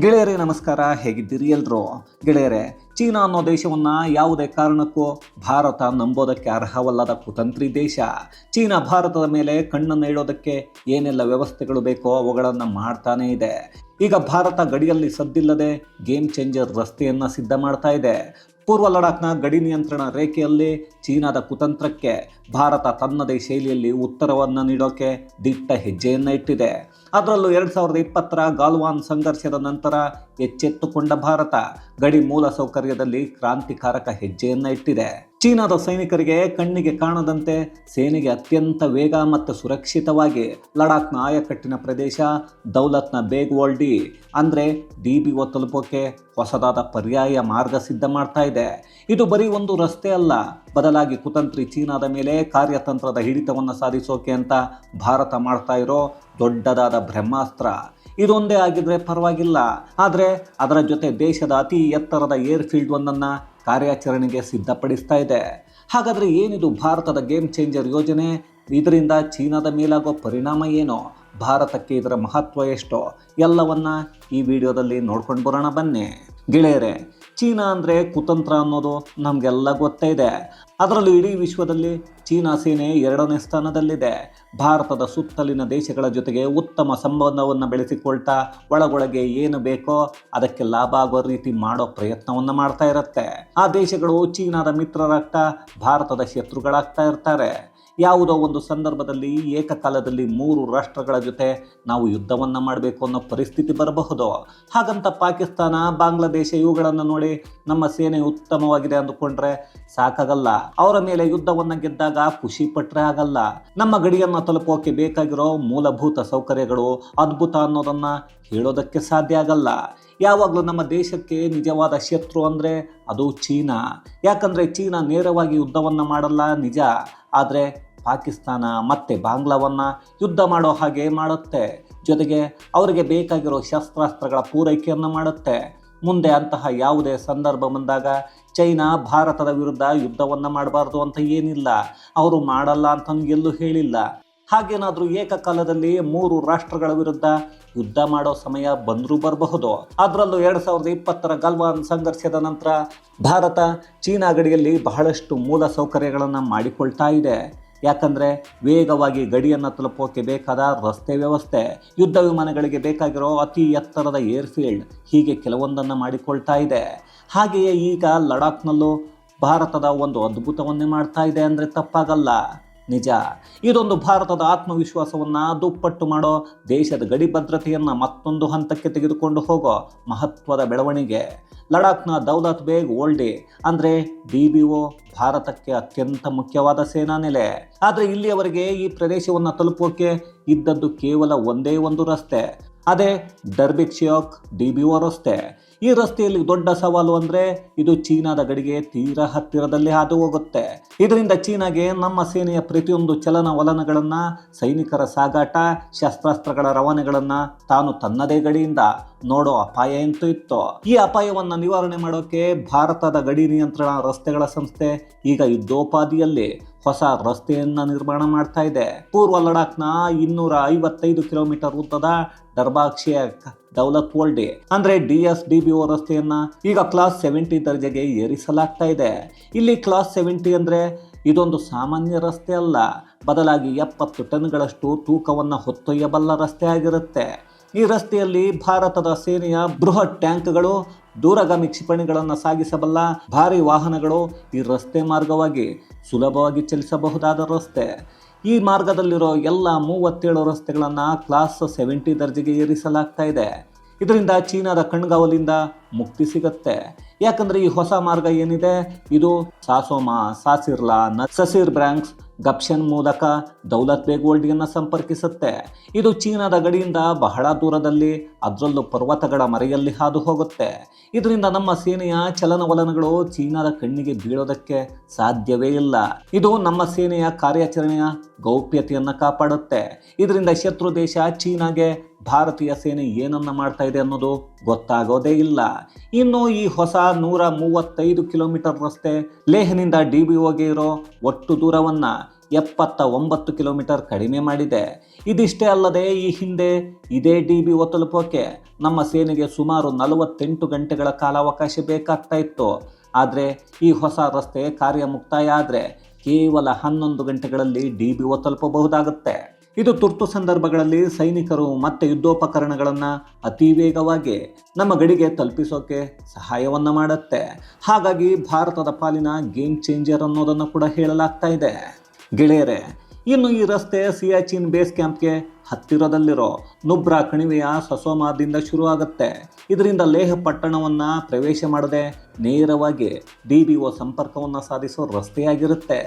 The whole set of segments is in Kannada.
ಗೆಳೆಯರೇ, ನಮಸ್ಕಾರ. ಹೇಗಿದ್ದೀರಿ ಎಲ್ರು? ಗೆಳೆಯರೇ, ಚೀನಾ ಅನ್ನೋ ದೇಶವನ್ನ ಯಾವುದೇ ಕಾರಣಕ್ಕೂ ಭಾರತ ನಂಬೋದಕ್ಕೆ ಅರ್ಹವಲ್ಲದ ಕುತಂತ್ರಿ ದೇಶ. ಚೀನಾ ಭಾರತದ ಮೇಲೆ ಕಣ್ಣನ್ನು ಇಡೋದಕ್ಕೆ ಏನೆಲ್ಲ ವ್ಯವಸ್ಥೆಗಳು ಬೇಕೋ ಅವುಗಳನ್ನು ಮಾಡ್ತಾನೇ ಇದೆ. ಈಗ ಭಾರತ ಗಡಿಯಲ್ಲಿ ಸದ್ದಿಲ್ಲದೆ ಗೇಮ್ ಚೇಂಜರ್ ರಸ್ತೆಯನ್ನ ಸಿದ್ಧ ಮಾಡ್ತಾ ಇದೆ. ಪೂರ್ವ ಲಡಾಖ್ನ ಗಡಿ ನಿಯಂತ್ರಣ ರೇಖೆಯಲ್ಲಿ ಚೀನಾದ ಕುತಂತ್ರಕ್ಕೆ ಭಾರತ ತನ್ನದೇ ಶೈಲಿಯಲ್ಲಿ ಉತ್ತರವನ್ನು ನೀಡೋಕೆ ದಿಟ್ಟ ಹೆಜ್ಜೆಯನ್ನು ಇಟ್ಟಿದೆ. ಅದರಲ್ಲೂ ಎರಡು ಸಾವಿರದ ಇಪ್ಪತ್ತರ ಗಾಲ್ವಾನ್ ಸಂಘರ್ಷದ ನಂತರ ಎಚ್ಚೆತ್ತುಕೊಂಡ ಭಾರತ ಗಡಿ ಮೂಲಸೌಕರ್ಯದಲ್ಲಿ ಕ್ರಾಂತಿಕಾರಕ ಹೆಜ್ಜೆಯನ್ನು ಇಟ್ಟಿದೆ. ಚೀನಾದ ಸೈನಿಕರಿಗೆ ಕಣ್ಣಿಗೆ ಕಾಣದಂತೆ ಸೇನೆಗೆ ಅತ್ಯಂತ ವೇಗ ಮತ್ತು ಸುರಕ್ಷಿತವಾಗಿ ಲಡಾಖ್ನ ಆಯಕಟ್ಟಿನ ಪ್ರದೇಶ ದೌಲತ್ನ ಬೇಗ್ವಾಲ್ಡಿ ಅಂದರೆ ಡಿ ಬಿ ಒ ತಲುಪೋಕೆ ಹೊಸದಾದ ಪರ್ಯಾಯ ಮಾರ್ಗ ಸಿದ್ಧ ಮಾಡ್ತಾ ಇದೆ. ಇದು ಬರೀ ಒಂದು ರಸ್ತೆ ಅಲ್ಲ. ಬದಲಾಗಿ ಕುತಂತ್ರಿ ಚೀನಾದ ಮೇಲೆ ಕಾರ್ಯತಂತ್ರದ ಹಿಡಿತವನ್ನು ಸಾಧಿಸೋಕೆ ಅಂತ ಭಾರತ ಮಾಡ್ತಾ ಇರೋ ದೊಡ್ಡದಾದ ಬ್ರಹ್ಮಾಸ್ತ್ರ. ಇದೊಂದೇ ಆಗಿದ್ರೆ ಪರವಾಗಿಲ್ಲ. ಆದರೆ ಅದರ ಜೊತೆ ದೇಶದ ಅತಿ ಎತ್ತರದ ಏರ್ಫೀಲ್ಡ್ ಒಂದನ್ನು ಕಾರ್ಯಾಚರಣೆಗೆ ಸಿದ್ಧಪಡಿಸ್ತಾ ಇದೆ. ಹಾಗಾದರೆ ಏನಿದು ಭಾರತದ ಗೇಮ್ ಚೇಂಜರ್ ಯೋಜನೆ? ಇದರಿಂದ ಚೀನಾದ ಮೇಲಾಗೋ ಪರಿಣಾಮ ಏನು? ಭಾರತಕ್ಕೆ ಇದರ ಮಹತ್ವ ಎಷ್ಟೋ? ಎಲ್ಲವನ್ನ ಈ ವಿಡಿಯೋದಲ್ಲಿ ನೋಡ್ಕೊಂಡು ಬರೋಣ ಬನ್ನಿ. ಗೆಳೆಯರೆ ಚೀನಾ ಅಂದರೆ ಕುತಂತ್ರ ಅನ್ನೋದು ನಮಗೆಲ್ಲ ಗೊತ್ತೇ ಇದೆ. ಅದರಲ್ಲೂ ಇಡೀ ವಿಶ್ವದಲ್ಲಿ ಚೀನಾ ಸೇನೆ ಎರಡನೇ ಸ್ಥಾನದಲ್ಲಿದೆ. ಭಾರತದ ಸುತ್ತಲಿನ ದೇಶಗಳ ಜೊತೆಗೆ ಉತ್ತಮ ಸಂಬಂಧವನ್ನು ಬೆಳೆಸಿಕೊಳ್ತಾ ಒಳಗೊಳಗೆ ಏನು ಬೇಕೋ ಅದಕ್ಕೆ ಲಾಭ ಆಗೋ ರೀತಿ ಮಾಡೋ ಪ್ರಯತ್ನವನ್ನು ಮಾಡ್ತಾ ಇರುತ್ತೆ. ಆ ದೇಶಗಳು ಚೀನಾದ ಮಿತ್ರರಾಗ್ತಾ, ಭಾರತದ ಶತ್ರುಗಳಾಗ್ತಾ ಇರ್ತಾರೆ. ಯಾವುದೋ ಒಂದು ಸಂದರ್ಭದಲ್ಲಿ ಏಕಕಾಲದಲ್ಲಿ ಮೂರು ರಾಷ್ಟ್ರಗಳ ಜೊತೆ ನಾವು ಯುದ್ಧವನ್ನು ಮಾಡಬೇಕು ಅನ್ನೋ ಪರಿಸ್ಥಿತಿ ಬರಬಹುದು? ಹಾಗಂತ ಪಾಕಿಸ್ತಾನ, ಬಾಂಗ್ಲಾದೇಶ ಇವುಗಳನ್ನು ನೋಡಿ ನಮ್ಮ ಸೇನೆ ಉತ್ತಮವಾಗಿದೆ ಅಂದುಕೊಂಡ್ರೆ ಸಾಕಾಗಲ್ಲ. ಅವರ ಮೇಲೆ ಯುದ್ಧವನ್ನು ಗೆದ್ದಾಗ ಖುಷಿ ಪಟ್ಟರೆ ಆಗಲ್ಲ. ನಮ್ಮ ಗಡಿಯನ್ನು ತಲುಪೋಕೆ ಬೇಕಾಗಿರೋ ಮೂಲಭೂತ ಸೌಕರ್ಯಗಳು ಅದ್ಭುತ ಅನ್ನೋದನ್ನು ಹೇಳೋದಕ್ಕೆ ಸಾಧ್ಯ ಆಗಲ್ಲ. ಯಾವಾಗಲೂ ನಮ್ಮ ದೇಶಕ್ಕೆ ನಿಜವಾದ ಶತ್ರು ಅಂದರೆ ಅದು ಚೀನಾ. ಯಾಕಂದರೆ ಚೀನಾ ನೇರವಾಗಿ ಯುದ್ಧವನ್ನು ಮಾಡಲ್ಲ, ನಿಜ. ಆದರೆ ಪಾಕಿಸ್ತಾನ ಮತ್ತು ಬಾಂಗ್ಲಾವನ್ನು ಯುದ್ಧ ಮಾಡೋ ಹಾಗೆ ಮಾಡುತ್ತೆ. ಜೊತೆಗೆ ಅವರಿಗೆ ಬೇಕಾಗಿರೋ ಶಸ್ತ್ರಾಸ್ತ್ರಗಳ ಪೂರೈಕೆಯನ್ನು ಮಾಡುತ್ತೆ. ಮುಂದೆ ಅಂತಹ ಯಾವುದೇ ಸಂದರ್ಭ ಬಂದಾಗ ಚೈನಾ ಭಾರತದ ವಿರುದ್ಧ ಯುದ್ಧವನ್ನು ಮಾಡಬಾರ್ದು ಅಂತ ಏನಿಲ್ಲ. ಅವರು ಮಾಡಲ್ಲ ಅಂತ ಎಲ್ಲೂ ಹೇಳಿಲ್ಲ. ಹಾಗೇನಾದರೂ ಏಕಕಾಲದಲ್ಲಿ ಮೂರು ರಾಷ್ಟ್ರಗಳ ವಿರುದ್ಧ ಯುದ್ಧ ಮಾಡೋ ಸಮಯ ಬಂದರೂ ಬರಬಹುದು. ಅದರಲ್ಲೂ ಎರಡು ಸಾವಿರದ ಇಪ್ಪತ್ತರ ಗಲ್ವಾನ್ ಸಂಘರ್ಷದ ನಂತರ ಭಾರತ ಚೀನಾ ಗಡಿಯಲ್ಲಿ ಬಹಳಷ್ಟು ಮೂಲ ಸೌಕರ್ಯಗಳನ್ನು ಮಾಡಿಕೊಳ್ತಾ ಇದೆ. ಯಾಕಂದರೆ ವೇಗವಾಗಿ ಗಡಿಯನ್ನು ತಲುಪೋಕೆ ಬೇಕಾದ ರಸ್ತೆ ವ್ಯವಸ್ಥೆ, ಯುದ್ಧ ವಿಮಾನಗಳಿಗೆ ಬೇಕಾಗಿರೋ ಅತಿ ಎತ್ತರದ ಏರ್ಫೀಲ್ಡ್ ಹೀಗೆ ಕೆಲವೊಂದನ್ನು ಮಾಡಿಕೊಳ್ತಾ ಇದೆ. ಹಾಗೆಯೇ ಈಗ ಲಡಾಖ್ನಲ್ಲೂ ಭಾರತದ ಒಂದು ಅದ್ಭುತವನ್ನೇ ಮಾಡ್ತಾ ಇದೆ ಅಂದರೆ ತಪ್ಪಾಗಲ್ಲ. ನಿಜ. ಇದೊಂದು ಭಾರತದ ಆತ್ಮವಿಶ್ವಾಸವನ್ನು ದುಪ್ಪಟ್ಟು ಮಾಡೋ ದೇಶದ ಗಡಿ ಭದ್ರತೆಯನ್ನು ಮತ್ತೊಂದು ಹಂತಕ್ಕೆ ತೆಗೆದುಕೊಂಡು ಹೋಗೋ ಮಹತ್ವದ ಬೆಳವಣಿಗೆ. ಲಡಾಖ್ನ ದೌಲತ್ ಬೇಗ್ ಓಲ್ಡಿ ಅಂದರೆ ಡಿ ಬಿ ಒ ಭಾರತಕ್ಕೆ ಅತ್ಯಂತ ಮುಖ್ಯವಾದ ಸೇನಾ ನೆಲೆ ಆದರೆ ಇಲ್ಲಿಯವರೆಗೆ ಈ ಪ್ರದೇಶವನ್ನು ತಲುಪೋಕೆ ಇದ್ದದ್ದು ಕೇವಲ ಒಂದೇ ಒಂದು ರಸ್ತೆ. ಅದೇ ಡರ್ಬಿಕ್ ಶಿಯೋಕ್ ಡಿ ಬಿ ಓ ರಸ್ತೆ ಈ ರಸ್ತೆಯಲ್ಲಿ ದೊಡ್ಡ ಸವಾಲು ಅಂದರೆ ಇದು ಚೀನಾದ ಗಡಿಗೆ ತೀರ ಹತ್ತಿರದಲ್ಲಿ ಹಾದು ಹೋಗುತ್ತೆ. ಇದರಿಂದ ಚೀನಾಗೆ ನಮ್ಮ ಸೇನೆಯ ಪ್ರತಿಯೊಂದು ಚಲನವಲನಗಳನ್ನು ಸೈನಿಕರ ಸಾಗಾಟ, ಶಸ್ತ್ರಾಸ್ತ್ರಗಳ ರವಾನೆಗಳನ್ನು ತಾನು ತನ್ನದೇ ಗಡಿಯಿಂದ ನೋಡೋ ಅಪಾಯ ಎಂತೂ ಇತ್ತು. ಈ ಅಪಾಯವನ್ನು ನಿವಾರಣೆ ಮಾಡೋಕೆ ಭಾರತದ ಗಡಿ ನಿಯಂತ್ರಣ ರಸ್ತೆಗಳ ಸಂಸ್ಥೆ ಈಗ ಯುದ್ಧೋಪಾದಿಯಲ್ಲಿ. ಹೊಸ ರಸ್ತೆಯನ್ನ ನಿರ್ಮಾಣ ಮಾಡ್ತಾ ಇದೆ. ಪೂರ್ವ ಲಡಾಖ್ನ ಇನ್ನೂರ ಐವತ್ತೈದು ಕಿಲೋಮೀಟರ್ ಉದ್ದದ ಡರ್ಬಾಕ್ಷಿಯ ದೌಲತ್ ವರ್ಲ್ಡಿ ಅಂದ್ರೆ D S D B O ರಸ್ತೆಯನ್ನ ಈಗ ಕ್ಲಾಸ್ ಸೆವೆಂಟಿ ದರ್ಜೆಗೆ ಏರಿಸಲಾಗ್ತಾ ಇದೆ. ಇಲ್ಲಿ ಕ್ಲಾಸ್ ಸೆವೆಂಟಿ ಅಂದ್ರೆ ಇದೊಂದು ಸಾಮಾನ್ಯ ರಸ್ತೆ ಅಲ್ಲ. ಬದಲಾಗಿ ಎಪ್ಪತ್ತು ಟನ್ಗಳಷ್ಟು ತೂಕವನ್ನು ಹೊತ್ತೊಯ್ಯಬಲ್ಲ ರಸ್ತೆ ಆಗಿರುತ್ತೆ. ಈ ರಸ್ತೆಯಲ್ಲಿ ಭಾರತದ ಸೇನೆಯ ಬೃಹತ್ ಟ್ಯಾಂಕ್ಗಳು, ದೂರಗಾಮಿ ಕ್ಷಿಪಣಿಗಳನ್ನು ಸಾಗಿಸಬಲ್ಲ ಭಾರಿ ವಾಹನಗಳು ಈ ರಸ್ತೆ ಮಾರ್ಗವಾಗಿ ಸುಲಭವಾಗಿ ಚಲಿಸಬಹುದಾದ ರಸ್ತೆ. ಈ ಮಾರ್ಗದಲ್ಲಿರೋ ಎಲ್ಲ ಮೂವತ್ತೇಳು ರಸ್ತೆಗಳನ್ನು ಕ್ಲಾಸ್ ಸೆವೆಂಟಿ ದರ್ಜೆಗೆ ಏರಿಸಲಾಗ್ತಾ ಇದೆ. ಇದರಿಂದ ಚೀನಾದ ಕಣ್ಗಾವಲಿಂದ ಮುಕ್ತಿ ಸಿಗುತ್ತೆ. ಯಾಕಂದ್ರೆ ಈ ಹೊಸ ಮಾರ್ಗ ಏನಿದೆ? ಇದು ಸಾಸೋಮಾ, ಸಾಸಿರ್ಲಾ ಸಸಿರ್ ಬ್ರಾಂಕ್ಸ್ ಗಪ್ಷನ್ ಮೂಲಕ ದೌಲತ್ ಬೇಗ್ ವರ್ಲ್ಡ್ಗನ್ನು ಸಂಪರ್ಕಿಸುತ್ತೆ. ಇದು ಚೀನಾದ ಗಡಿಯಿಂದ ಬಹಳ ದೂರದಲ್ಲಿ ಅದರಲ್ಲೂ ಪರ್ವತಗಳ ಮರೆಯಲ್ಲಿ ಹಾದು ಹೋಗುತ್ತೆ. ಇದರಿಂದ ನಮ್ಮ ಸೇನೆಯ ಚಲನವಲನಗಳು ಚೀನಾದ ಕಣ್ಣಿಗೆ ಬೀಳೋದಕ್ಕೆ ಸಾಧ್ಯವೇ ಇಲ್ಲ. ಇದು ನಮ್ಮ ಸೇನೆಯ ಕಾರ್ಯಾಚರಣೆಯ ಗೌಪ್ಯತೆಯನ್ನು ಕಾಪಾಡುತ್ತೆ. ಇದರಿಂದ ಶತ್ರು ದೇಶ ಚೀನಾಗೆ ಭಾರತೀಯ ಸೇನೆ ಏನನ್ನ ಮಾಡ್ತಾ ಇದೆ ಅನ್ನೋದು ಗೊತ್ತಾಗೋದೇ ಇಲ್ಲ. ಇನ್ನು ಈ ಹೊಸ ನೂರ ಮೂವತ್ತೈದು ಕಿಲೋಮೀಟರ್ ರಸ್ತೆ ಲೇಹ್ನಿಂದ ಡಿ ಬಿ ಓಗೆ ಇರೋ ಒಟ್ಟು ದೂರವನ್ನ ಎಪ್ಪತ್ತ ಒಂಬತ್ತು ಕಿಲೋಮೀಟರ್ ಕಡಿಮೆ ಮಾಡಿದೆ. ಇದಿಷ್ಟೇ ಅಲ್ಲದೆ ಈ ಹಿಂದೆ ಇದೇ ಡಿ ಬಿ ಒ ತಲುಪೋಕೆ ನಮ್ಮ ಸೇನೆಗೆ ಸುಮಾರು ನಲವತ್ತೆಂಟು ಗಂಟೆಗಳ ಕಾಲಾವಕಾಶ ಬೇಕಾಗ್ತಾ ಇತ್ತು. ಆದರೆ ಈ ಹೊಸ ರಸ್ತೆ ಕಾರ್ಯ ಮುಕ್ತಾಯ ಆದರೆ ಕೇವಲ ಹನ್ನೊಂದು ಗಂಟೆಗಳಲ್ಲಿ ಡಿ ಬಿ ಒ ತಲುಪಬಹುದಾಗುತ್ತೆ. ಇದು ತುರ್ತು ಸಂದರ್ಭಗಳಲ್ಲಿ ಸೈನಿಕರು ಮತ್ತು ಯುದ್ಧೋಪಕರಣಗಳನ್ನು ಅತಿ ವೇಗವಾಗಿ ನಮ್ಮ ಗಡಿಗೆ ತಲುಪಿಸೋಕೆ ಸಹಾಯವನ್ನು ಮಾಡುತ್ತೆ. ಹಾಗಾಗಿ ಭಾರತದ ಪಾಲಿನ ಗೇಮ್ ಚೇಂಜರ್ ಅನ್ನೋದನ್ನು ಕೂಡ ಹೇಳಲಾಗ್ತಾ ಇದೆ. ಗೆಳೆಯರೆ, ಇನ್ನು ಈ ರಸ್ತೆ ಸಿಯಾಚಿನ್ ಬೇಸ್ ಕ್ಯಾಂಪ್ಗೆ ಹತ್ತಿರದಲ್ಲಿರೋ ನುಬ್ರಾ ಕಣಿವೆಯ ಸಸೋಮಾದಿಂದ ಶುರುವಾಗುತ್ತೆ. ಇದರಿಂದ ಲೇಹ ಪಟ್ಟಣವನ್ನು ಪ್ರವೇಶ ಮಾಡದೆ ನೇರವಾಗಿ ಡಿ ಬಿ ಒ ಸಂಪರ್ಕವನ್ನು ಸಾಧಿಸೋ ರಸ್ತೆಯಾಗಿರುತ್ತೆ.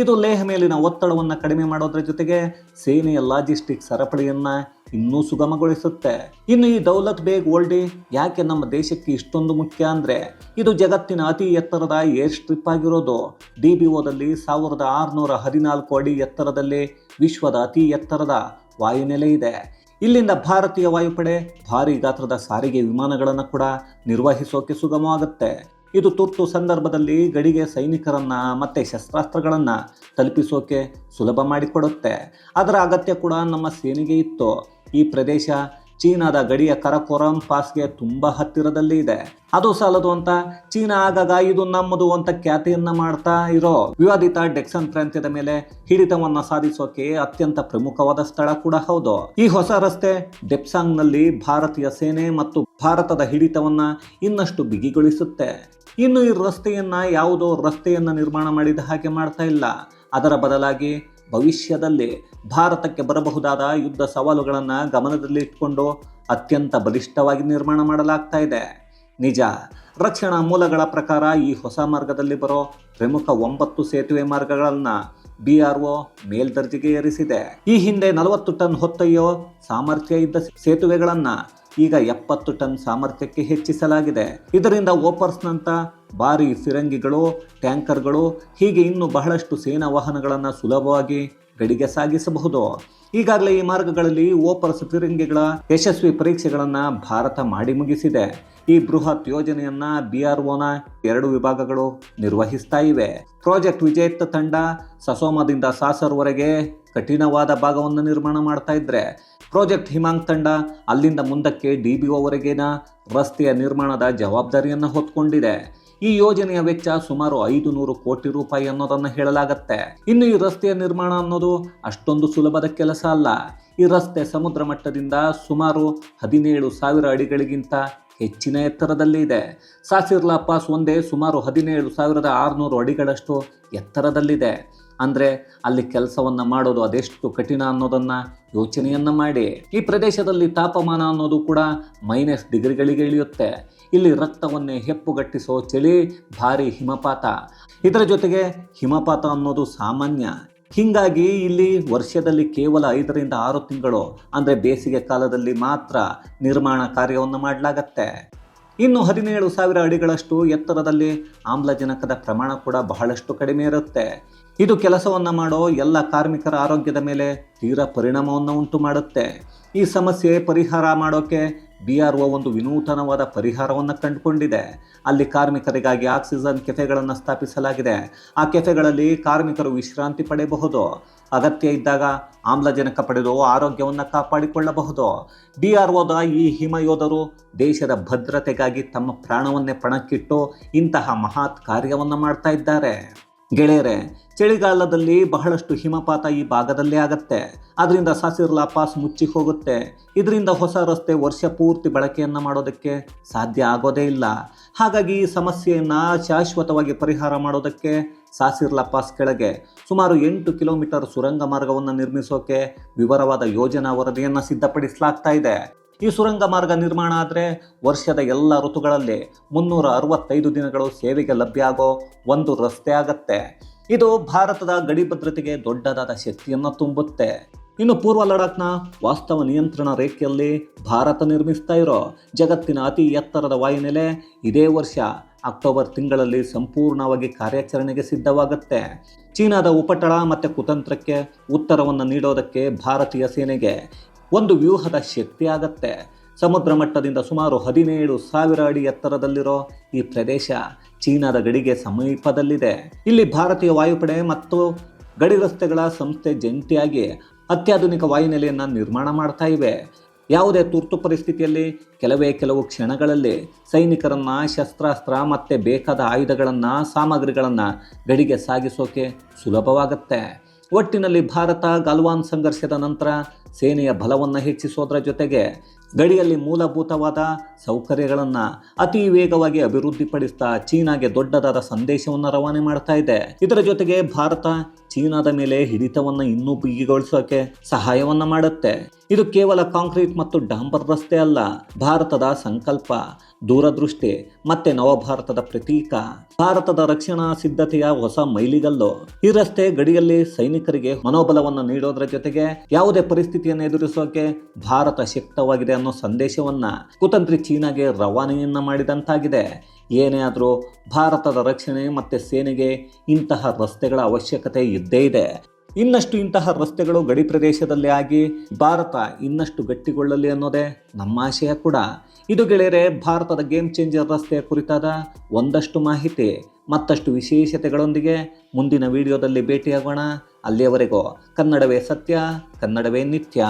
ಇದು ಲೇಹ ಮೇಲಿನ ಒತ್ತಡವನ್ನು ಕಡಿಮೆ ಮಾಡೋದ್ರ ಜೊತೆಗೆ ಸೇನೆಯ ಲಾಜಿಸ್ಟಿಕ್ ಸರಪಳಿಯನ್ನು ಇನ್ನೂ ಸುಗಮಗೊಳಿಸುತ್ತೆ. ಇನ್ನು ಈ ದೌಲತ್ ಬೇಗ್ ಓಲ್ಡಿ, ಯಾಕೆ ನಮ್ಮ ದೇಶಕ್ಕೆ ಇಷ್ಟೊಂದು ಮುಖ್ಯ ಅಂದರೆ ಇದು ಜಗತ್ತಿನ ಅತಿ ಎತ್ತರದ ಏರ್ ಸ್ಟ್ರಿಪ್ ಆಗಿರೋದು. ಡಿ ಬಿ ಒದಲ್ಲಿ ಸಾವಿರದ ಆರುನೂರ ಹದಿನಾಲ್ಕು ಅಡಿ ಎತ್ತರದಲ್ಲಿ ವಿಶ್ವದ ಅತಿ ಎತ್ತರದ ವಾಯುನೆಲೆ ಇದೆ. ಇಲ್ಲಿಂದ ಭಾರತೀಯ ವಾಯುಪಡೆ ಭಾರಿ ಗಾತ್ರದ ಸಾರಿಗೆ ವಿಮಾನಗಳನ್ನು ಕೂಡ ನಿರ್ವಹಿಸೋಕೆ ಸುಗಮವಾಗುತ್ತೆ. ಇದು ತುರ್ತು ಸಂದರ್ಭದಲ್ಲಿ ಗಡಿಗೆ ಸೈನಿಕರನ್ನ ಮತ್ತೆ ಶಸ್ತ್ರಾಸ್ತ್ರಗಳನ್ನ ತಲುಪಿಸೋಕೆ ಸುಲಭ ಮಾಡಿಕೊಡುತ್ತೆ. ಅದರ ಅಗತ್ಯ ಕೂಡ ನಮ್ಮ ಸೇನೆಗೆ ಇತ್ತು. ಈ ಪ್ರದೇಶ ಚೀನಾದ ಗಡಿಯ ಕರಕೊರಂ ಪಾಸ್ಗೆ ತುಂಬಾ ಹತ್ತಿರದಲ್ಲಿ ಇದೆ. ಅದು ಸಾಲದು ಅಂತ ಚೀನಾ ಆಗಾಗ ಇದು ನಮ್ಮದು ಅಂತ ಖ್ಯಾತಿಯನ್ನ ಮಾಡ್ತಾ ಇರೋ ವಿವಾದಿತ ಡೆಕ್ಸನ್ ಪ್ರಾಂತ್ಯದ ಮೇಲೆ ಹಿಡಿತವನ್ನ ಸಾಧಿಸೋಕೆ ಅತ್ಯಂತ ಪ್ರಮುಖವಾದ ಸ್ಥಳ ಕೂಡ ಹೌದು. ಈ ಹೊಸ ರಸ್ತೆ ಡೆಪ್ಸಾಂಗ್ನಲ್ಲಿ ಭಾರತೀಯ ಸೇನೆ ಮತ್ತು ಭಾರತದ ಹಿಡಿತವನ್ನ ಇನ್ನಷ್ಟು ಬಿಗಿಗೊಳಿಸುತ್ತೆ. ಇನ್ನು ಈ ರಸ್ತೆಯನ್ನ ಯಾವುದೋ ರಸ್ತೆಯನ್ನ ನಿರ್ಮಾಣ ಮಾಡಿದ ಹಾಗೆ ಮಾಡ್ತಾ ಇಲ್ಲ. ಅದರ ಬದಲಾಗಿ ಭವಿಷ್ಯದಲ್ಲಿ ಭಾರತಕ್ಕೆ ಬರಬಹುದಾದ ಯುದ್ಧ ಸವಾಲುಗಳನ್ನು ಗಮನದಲ್ಲಿಟ್ಟುಕೊಂಡು ಅತ್ಯಂತ ಬಲಿಷ್ಠವಾಗಿ ನಿರ್ಮಾಣ ಮಾಡಲಾಗ್ತಾ ಇದೆ. ನಿಜ, ರಕ್ಷಣಾ ಮೂಲಗಳ ಪ್ರಕಾರ ಈ ಹೊಸ ಮಾರ್ಗದಲ್ಲಿ ಬರೋ ಪ್ರಮುಖ ಒಂಬತ್ತು ಸೇತುವೆ ಮಾರ್ಗಗಳನ್ನು ಬಿ ಆರ್ ಒ ಮೇಲ್ದರ್ಜೆಗೆ ಏರಿಸಿದೆ. ಈ ಹಿಂದೆ ನಲವತ್ತು ಟನ್ ಹೊತ್ತೊಯ್ಯೋ ಸಾಮರ್ಥ್ಯ ಇದ್ದ ಸೇತುವೆಗಳನ್ನು ಈಗ ಎಪ್ಪತ್ತು ಟನ್ ಸಾಮರ್ಥ್ಯಕ್ಕೆ ಹೆಚ್ಚಿಸಲಾಗಿದೆ. ಇದರಿಂದ ಓಪರ್ಸ್ನಂತ ಭಾರಿ ಫಿರಂಗಿಗಳು ಟ್ಯಾಂಕರ್ಗಳು, ಹೀಗೆ ಇನ್ನೂ ಬಹಳಷ್ಟು ಸೇನಾ ವಾಹನಗಳನ್ನು ಸುಲಭವಾಗಿ ಗಡಿಗೆ ಸಾಗಿಸಬಹುದು. ಈಗಾಗಲೇ ಈ ಮಾರ್ಗಗಳಲ್ಲಿ ಓಪರ್ಸ್ ಫಿರಂಗಿಗಳ ಯಶಸ್ವಿ ಪರೀಕ್ಷೆಗಳನ್ನು ಭಾರತ ಮಾಡಿ ಮುಗಿಸಿದೆ. ಈ ಬೃಹತ್ ಯೋಜನೆಯನ್ನ ಬಿ ಆರ್ ಒನ ಎರಡು ವಿಭಾಗಗಳು ನಿರ್ವಹಿಸ್ತಾ ಇವೆ. ಪ್ರಾಜೆಕ್ಟ್ ವಿಜೇತ ತಂಡ ಸಸೋಮದಿಂದ ಸಾಸರ್ವರೆಗೆ ಕಠಿಣವಾದ ಭಾಗವನ್ನು ನಿರ್ಮಾಣ ಮಾಡ್ತಾ ಇದ್ರೆ, ಪ್ರಾಜೆಕ್ಟ್ ಹಿಮಾಂಗ್ ತಂಡ ಅಲ್ಲಿಂದ ಮುಂದಕ್ಕೆ ಡಿ ಬಿ ರಸ್ತೆಯ ನಿರ್ಮಾಣದ ಜವಾಬ್ದಾರಿಯನ್ನು ಹೊತ್ಕೊಂಡಿದೆ. ಈ ಯೋಜನೆಯ ವೆಚ್ಚ ಸುಮಾರು ಐದು ನೂರು ಕೋಟಿ ರೂಪಾಯಿ ಅನ್ನೋದನ್ನು ಹೇಳಲಾಗತ್ತೆ. ಇನ್ನು ಈ ರಸ್ತೆಯ ನಿರ್ಮಾಣ ಅನ್ನೋದು ಅಷ್ಟೊಂದು ಸುಲಭದ ಕೆಲಸ ಅಲ್ಲ. ಈ ರಸ್ತೆ ಸಮುದ್ರ ಮಟ್ಟದಿಂದ ಸುಮಾರು ಹದಿನೇಳು ಸಾವಿರ ಅಡಿಗಳಿಗಿಂತ ಹೆಚ್ಚಿನ ಎತ್ತರದಲ್ಲಿ ಇದೆ. ಸಾಸಿರ್ಲಾ ಪಾಸ್ ಒಂದೇ ಸುಮಾರು ಹದಿನೇಳು ಸಾವಿರದ ಆರುನೂರು ಅಡಿಗಳಷ್ಟು ಎತ್ತರದಲ್ಲಿದೆ. ಅಂದರೆ ಅಲ್ಲಿ ಕೆಲಸವನ್ನು ಮಾಡೋದು ಅದೆಷ್ಟು ಕಠಿಣ ಅನ್ನೋದನ್ನು ಯೋಚನೆಯನ್ನು ಮಾಡಿ. ಈ ಪ್ರದೇಶದಲ್ಲಿ ತಾಪಮಾನ ಅನ್ನೋದು ಕೂಡ ಮೈನಸ್ ಡಿಗ್ರಿಗಳಿಗೆ ಇಳಿಯುತ್ತೆ. ಇಲ್ಲಿ ರಕ್ತವನ್ನೇ ಹೆಪ್ಪುಗಟ್ಟಿಸೋ ಚಳಿ, ಭಾರಿ ಹಿಮಪಾತ. ಇದರ ಜೊತೆಗೆ ಹಿಮಪಾತ ಅನ್ನೋದು ಸಾಮಾನ್ಯ. ಹೀಗಾಗಿ ಇಲ್ಲಿ ವರ್ಷದಲ್ಲಿ ಕೇವಲ ಐದರಿಂದ ಆರು ತಿಂಗಳು, ಅಂದರೆ ಬೇಸಿಗೆ ಕಾಲದಲ್ಲಿ ಮಾತ್ರ ನಿರ್ಮಾಣ ಕಾರ್ಯವನ್ನು ಮಾಡಲಾಗತ್ತೆ. ಇನ್ನು ಹದಿನೇಳು ಸಾವಿರ ಅಡಿಗಳಷ್ಟು ಎತ್ತರದಲ್ಲಿ ಆಮ್ಲಜನಕದ ಪ್ರಮಾಣ ಕೂಡ ಬಹಳಷ್ಟು ಕಡಿಮೆ ಇರುತ್ತೆ. ಇದು ಕೆಲಸವನ್ನು ಮಾಡೋ ಎಲ್ಲ ಕಾರ್ಮಿಕರ ಆರೋಗ್ಯದ ಮೇಲೆ ತೀವ್ರ ಪರಿಣಾಮವನ್ನು ಉಂಟು ಮಾಡುತ್ತೆ. ಈ ಸಮಸ್ಯೆ ಪರಿಹಾರ ಮಾಡೋಕೆ ಬಿ ಆರ್ ಒ ಒಂದು ವಿನೂತನವಾದ ಪರಿಹಾರವನ್ನು ಕಂಡುಕೊಂಡಿದೆ. ಅಲ್ಲಿ ಕಾರ್ಮಿಕರಿಗಾಗಿ ಆಕ್ಸಿಜನ್ ಕೆಫೆಗಳನ್ನು ಸ್ಥಾಪಿಸಲಾಗಿದೆ. ಆ ಕೆಫೆಗಳಲ್ಲಿ ಕಾರ್ಮಿಕರು ವಿಶ್ರಾಂತಿ ಪಡೆಯಬಹುದು. ಅಗತ್ಯ ಇದ್ದಾಗ ಆಮ್ಲಜನಕ ಪಡೆದು ಆರೋಗ್ಯವನ್ನು ಕಾಪಾಡಿಕೊಳ್ಳಬಹುದು. ಬಿ ಆರ್ ಒದ ಈ ಹಿಮಯೋಧರು ದೇಶದ ಭದ್ರತೆಗಾಗಿ ತಮ್ಮ ಪ್ರಾಣವನ್ನೇ ಪಣಕ್ಕಿಟ್ಟು ಇಂತಹ ಮಹಾತ್ ಕಾರ್ಯವನ್ನು ಮಾಡ್ತಾ ಇದ್ದಾರೆ. ಗೆಳೆಯರೆ, ಚಳಿಗಾಲದಲ್ಲಿ ಬಹಳಷ್ಟು ಹಿಮಪಾತ ಈ ಭಾಗದಲ್ಲೇ ಆಗತ್ತೆ. ಅದರಿಂದ ಸಾಸಿರ್ಲಾ ಪಾಸ್ ಮುಚ್ಚಿ ಹೋಗುತ್ತೆ. ಇದರಿಂದ ಹೊಸ ರಸ್ತೆ ವರ್ಷ ಪೂರ್ತಿ ಬಳಕೆಯನ್ನು ಮಾಡೋದಕ್ಕೆ ಸಾಧ್ಯ ಆಗೋದೇ ಇಲ್ಲ. ಹಾಗಾಗಿ ಈ ಸಮಸ್ಯೆಯನ್ನು ಶಾಶ್ವತವಾಗಿ ಪರಿಹಾರ ಮಾಡೋದಕ್ಕೆ ಸಾಸಿರ್ಲಾ ಪಾಸ್ ಕೆಳಗೆ ಸುಮಾರು ಎಂಟು ಕಿಲೋಮೀಟರ್ ಸುರಂಗ ಮಾರ್ಗವನ್ನು ನಿರ್ಮಿಸೋಕೆ ವಿವರವಾದ ಯೋಜನಾ ವರದಿಯನ್ನು ಸಿದ್ಧಪಡಿಸಲಾಗ್ತಾ ಇದೆ. ಈ ಸುರಂಗ ಮಾರ್ಗ ನಿರ್ಮಾಣ ಆದರೆ ವರ್ಷದ ಎಲ್ಲ ಋತುಗಳಲ್ಲಿ ಮುನ್ನೂರ ಅರವತ್ತೈದು ದಿನಗಳು ಸೇವೆಗೆ ಲಭ್ಯ ಆಗೋ ಒಂದು ರಸ್ತೆ ಆಗತ್ತೆ. ಇದು ಭಾರತದ ಗಡಿ ಭದ್ರತೆಗೆ ದೊಡ್ಡದಾದ ಶಕ್ತಿಯನ್ನು ತುಂಬುತ್ತೆ. ಇನ್ನು ಪೂರ್ವ ಲಡಾಖ್ನ ವಾಸ್ತವ ನಿಯಂತ್ರಣ ರೇಖೆಯಲ್ಲಿ ಭಾರತ ನಿರ್ಮಿಸ್ತಾ ಇರೋ ಜಗತ್ತಿನ ಅತಿ ಎತ್ತರದ ವಾಯುನೆಲೆ ಇದೇ ವರ್ಷ ಅಕ್ಟೋಬರ್ ತಿಂಗಳಲ್ಲಿ ಸಂಪೂರ್ಣವಾಗಿ ಕಾರ್ಯಾಚರಣೆಗೆ ಸಿದ್ಧವಾಗುತ್ತೆ. ಚೀನಾದ ಉಪಟಳ ಮತ್ತು ಕುತಂತ್ರಕ್ಕೆ ಉತ್ತರವನ್ನು ನೀಡೋದಕ್ಕೆ ಭಾರತೀಯ ಸೇನೆಗೆ ಒಂದು ವ್ಯೂಹದ ಶಕ್ತಿ ಆಗತ್ತೆ. ಸಮುದ್ರ ಮಟ್ಟದಿಂದ ಸುಮಾರು ಹದಿನೇಳು ಸಾವಿರ ಅಡಿ ಎತ್ತರದಲ್ಲಿರೋ ಈ ಪ್ರದೇಶ ಚೀನಾದ ಗಡಿಗೆ ಸಮೀಪದಲ್ಲಿದೆ. ಇಲ್ಲಿ ಭಾರತೀಯ ವಾಯುಪಡೆ ಮತ್ತು ಗಡಿ ರಸ್ತೆಗಳ ಸಂಸ್ಥೆ ಜಂಟಿಯಾಗಿ ಅತ್ಯಾಧುನಿಕ ವಾಯುನೆಲೆಯನ್ನು ನಿರ್ಮಾಣ ಮಾಡ್ತಾ ಇವೆ. ಯಾವುದೇ ತುರ್ತು ಪರಿಸ್ಥಿತಿಯಲ್ಲಿ ಕೆಲವೇ ಕೆಲವು ಕ್ಷಣಗಳಲ್ಲಿ ಸೈನಿಕರನ್ನ ಶಸ್ತ್ರಾಸ್ತ್ರ ಮತ್ತು ಬೇಕಾದ ಆಯುಧಗಳನ್ನು, ಸಾಮಗ್ರಿಗಳನ್ನು ಗಡಿಗೆ ಸಾಗಿಸೋಕೆ ಸುಲಭವಾಗುತ್ತೆ. ಒಟ್ಟಿನಲ್ಲಿ ಭಾರತ ಗಲ್ವಾನ್ ಸಂಘರ್ಷದ ನಂತರ ಸೇನೆಯ ಬಲವನ್ನು ಹೆಚ್ಚಿಸೋದ್ರ ಜೊತೆಗೆ ಗಡಿಯಲ್ಲಿ ಮೂಲಭೂತವಾದ ಸೌಕರ್ಯಗಳನ್ನು ಅತಿ ವೇಗವಾಗಿ ಅಭಿವೃದ್ಧಿಪಡಿಸ್ತಾ ಚೀನಾಗೆ ದೊಡ್ಡದಾದ ಸಂದೇಶವನ್ನು ರವಾನೆ ಮಾಡ್ತಾ ಇದೆ. ಇದರ ಜೊತೆಗೆ ಭಾರತ ಚೀನಾದ ಮೇಲೆ ಹಿಡಿತವನ್ನು ಇನ್ನೂ ಬಿಗಿಗೊಳಿಸೋಕೆ ಸಹಾಯವನ್ನು ಮಾಡುತ್ತೆ. ಇದು ಕೇವಲ ಕಾಂಕ್ರೀಟ್ ಮತ್ತು ಡಾಂಬರ್ ರಸ್ತೆ ಅಲ್ಲ. ಭಾರತದ ಸಂಕಲ್ಪ, ದೂರದೃಷ್ಟಿ ಮತ್ತೆ ನವಭಾರತದ ಪ್ರತೀಕ. ಭಾರತದ ರಕ್ಷಣಾ ಸಿದ್ಧತೆಯ ಹೊಸ ಮೈಲಿಗಲ್ಲು. ಈ ರಸ್ತೆ ಗಡಿಯಲ್ಲಿ ಸೈನಿಕರಿಗೆ ಮನೋಬಲವನ್ನು ನೀಡೋದ್ರ ಜೊತೆಗೆ ಯಾವುದೇ ಪರಿಸ್ಥಿತಿಯನ್ನು ಎದುರಿಸೋಕೆ ಭಾರತ ಶಕ್ತವಾಗಿದೆ ಅನ್ನೋ ಸಂದೇಶವನ್ನ ಕುತಂತ್ರಿ ಚೀನಾಗೆ ರವಾನೆಯನ್ನ ಮಾಡಿದಂತಾಗಿದೆ. ಏನೇ ಆದರೂ ಭಾರತದ ರಕ್ಷಣೆ ಮತ್ತೆ ಸೇನೆಗೆ ಇಂತಹ ರಸ್ತೆಗಳ ಅವಶ್ಯಕತೆ ಇದ್ದೇ ಇದೆ. ಇನ್ನಷ್ಟು ಇಂತಹ ರಸ್ತೆಗಳು ಗಡಿ ಪ್ರದೇಶದಲ್ಲಿ ಆಗಿ ಭಾರತ ಇನ್ನಷ್ಟು ಗಟ್ಟಿಗೊಳ್ಳಲಿ ಅನ್ನೋದೇ ನಮ್ಮ ಆಶಯ ಕೂಡ. ಇದು ಗೆಳೆಯರೆ, ಭಾರತದ ಗೇಮ್ ಚೇಂಜರ್ ರಸ್ತೆಯ ಕುರಿತಾದ ಒಂದಷ್ಟು ಮಾಹಿತಿ, ಮತ್ತಷ್ಟು ವಿಶೇಷತೆಗಳೊಂದಿಗೆ ಮುಂದಿನ ವಿಡಿಯೋದಲ್ಲಿ ಭೇಟಿಯಾಗೋಣ. ಅಲ್ಲಿಯವರೆಗೂ ಕನ್ನಡವೇ ಸತ್ಯ, ಕನ್ನಡವೇ ನಿತ್ಯ.